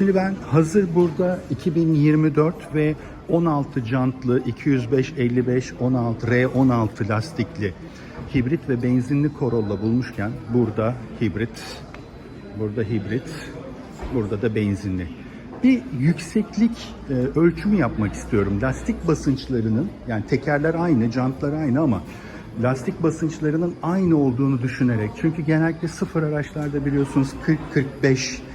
Şimdi ben hazır burada 2024 ve 16 jantlı 205 55 16 R16 lastikli hibrit ve benzinli Corolla bulmuşken burada hibrit, burada hibrit, burada da benzinli. Bir yükseklik e, ölçümü yapmak istiyorum. Lastik basınçlarının yani tekerler aynı, jantlar aynı ama lastik basınçlarının aynı olduğunu düşünerek çünkü genellikle sıfır araçlarda biliyorsunuz 40-45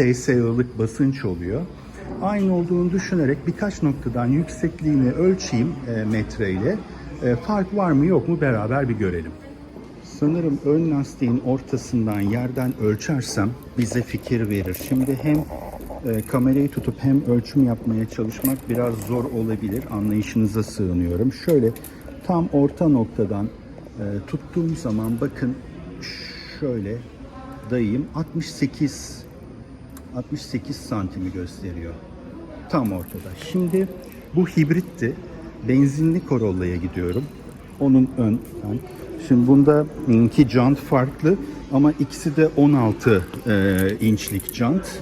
PSI'lık basınç oluyor. Aynı olduğunu düşünerek birkaç noktadan yüksekliğini ölçeyim e, metreyle. E, fark var mı yok mu beraber bir görelim. Sanırım ön lastiğin ortasından yerden ölçersem bize fikir verir. Şimdi hem e, kamerayı tutup hem ölçüm yapmaya çalışmak biraz zor olabilir. Anlayışınıza sığınıyorum. Şöyle tam orta noktadan e, tuttuğum zaman bakın şöyle dayayım 68 68 santimi gösteriyor. Tam ortada. Şimdi bu hibritti. Benzinli Corolla'ya gidiyorum. Onun ön. ön. Şimdi bunda iki jant farklı ama ikisi de 16 e, inçlik jant.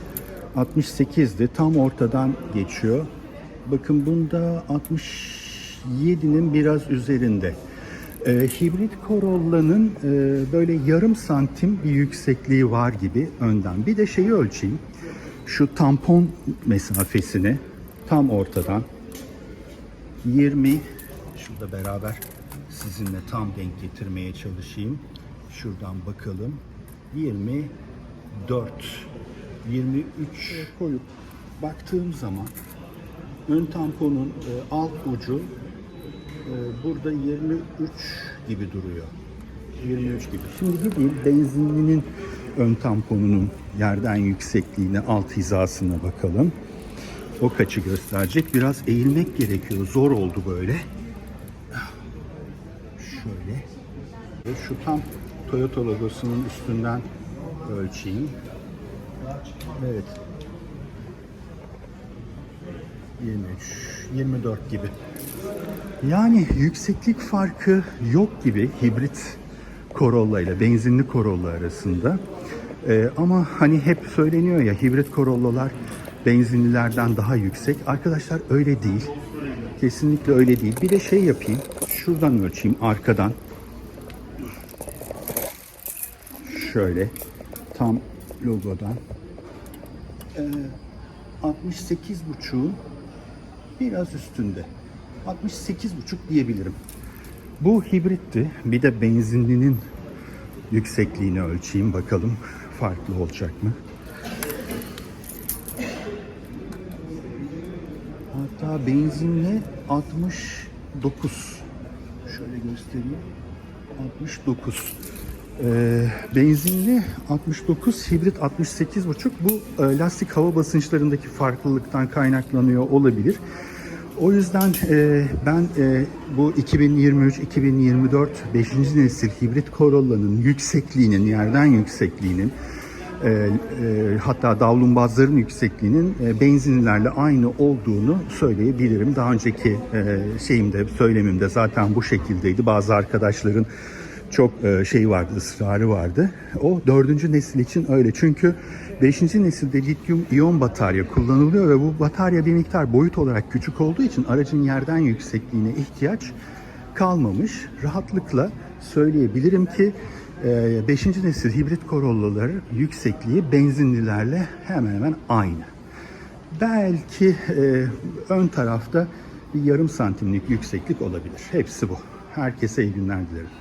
68'di. Tam ortadan geçiyor. Bakın bunda 67'nin biraz üzerinde. E, hibrit Corolla'nın e, böyle yarım santim bir yüksekliği var gibi önden. Bir de şeyi ölçeyim. Şu tampon mesafesini tam ortadan 20 şurada beraber sizinle tam denk getirmeye çalışayım. Şuradan bakalım. 24 23 koyup baktığım zaman ön tamponun e, alt ucu burada 23 gibi duruyor. 23 gibi. Şimdi gideyim benzinlinin ön tamponunun yerden yüksekliğine alt hizasına bakalım. O kaçı gösterecek. Biraz eğilmek gerekiyor. Zor oldu böyle. Şöyle. Ve şu tam Toyota logosunun üstünden ölçeyim. Evet. 23, 24 gibi. Yani yükseklik farkı yok gibi hibrit Corolla ile benzinli Corolla arasında. Ee, ama hani hep söyleniyor ya hibrit Corolla'lar benzinlilerden daha yüksek. Arkadaşlar öyle değil. Kesinlikle öyle değil. Bir de şey yapayım. Şuradan ölçeyim arkadan. Şöyle tam logodan. Ee, 68 buçuğun biraz üstünde. 68 buçuk diyebilirim. Bu hibritti. Bir de benzinlinin yüksekliğini ölçeyim bakalım farklı olacak mı? Hatta benzinli 69. Şöyle göstereyim. 69. Ee, benzinli 69, hibrit 68,5. Bu e, lastik hava basınçlarındaki farklılıktan kaynaklanıyor olabilir. O yüzden e, ben e, bu 2023-2024 5. nesil hibrit Corolla'nın yüksekliğinin, yerden yüksekliğinin e, e, hatta davlumbazların yüksekliğinin e, benzinlilerle aynı olduğunu söyleyebilirim. Daha önceki e, şeyimde, söylemimde zaten bu şekildeydi. Bazı arkadaşların çok e, şey vardı, ısrarı vardı. O dördüncü nesil için öyle. Çünkü beşinci nesilde lityum iyon batarya kullanılıyor ve bu batarya bir miktar boyut olarak küçük olduğu için aracın yerden yüksekliğine ihtiyaç kalmamış. Rahatlıkla söyleyebilirim ki 5. nesil hibrit Corolla'ları yüksekliği benzinlilerle hemen hemen aynı. Belki e, ön tarafta bir yarım santimlik yükseklik olabilir. Hepsi bu. Herkese iyi günler dilerim.